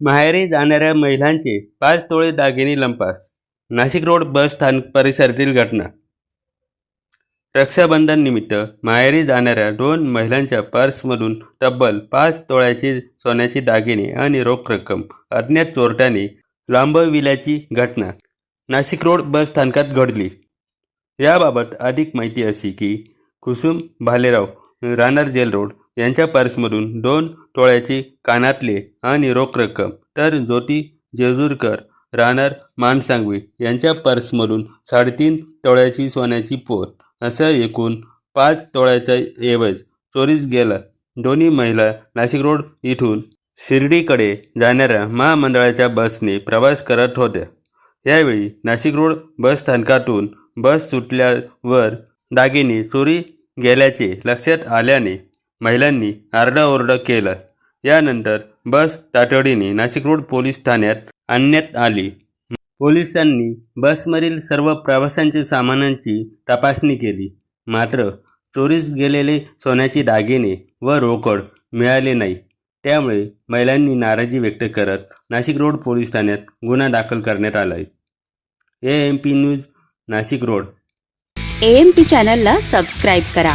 माहेरी जाणाऱ्या महिलांचे पाच तोळे दागिने लंपास. नाशिक रोड बस स्थानक परिसरातील घटना. रक्षाबंधन निमित्त माहेरी जाणाऱ्या दोन महिलांच्या पर्समधून तब्बल पाच तोळ्याचे सोन्याची दागिने आणि रोख रक्कम अज्ञात चोरट्याने लांबविल्याची घटना नाशिक रोड बस स्थानकात घडली. याबाबत अधिक माहिती अशी की कुसुम भालेराव राहणार जेल रोड यांच्या पर्समधून दोन टोळ्याची कानातले आणि रोख रक्कम. तर ज्योती जेजूरकर राहणार मानसांगवी यांच्या पर्समधून साडेतीन तोळ्याची सोन्याची पोत असं एकूण पाच तोळ्याचा ऐवज चोरीस गेला. दोन्ही महिला नाशिक रोड इथून शिर्डीकडे जाणाऱ्या महामंडळाच्या बसने प्रवास करत होत्या. यावेळी नाशिक रोड बस स्थानकातून बस सुटल्यावर दागिने चोरी गेल्याचे लक्षात आल्याने महिलांनी आरडाओरडा केला. यानंतर बस तातडीने नाशिक रोड पोलीस ठाण्यात आणण्यात आली. पोलिसांनी बसमधील सर्व प्रवाशांच्या सामानांची तपासणी केली. मात्र चोरीस गेलेले सोन्याचे दागिने व रोकड मिळाले नाही. त्यामुळे महिलांनी नाराजी व्यक्त करत नाशिक रोड पोलीस ठाण्यात गुन्हा दाखल करण्यात आला आहे A M P news Nashik road. A M P चॅनलला सबस्क्राईब करा.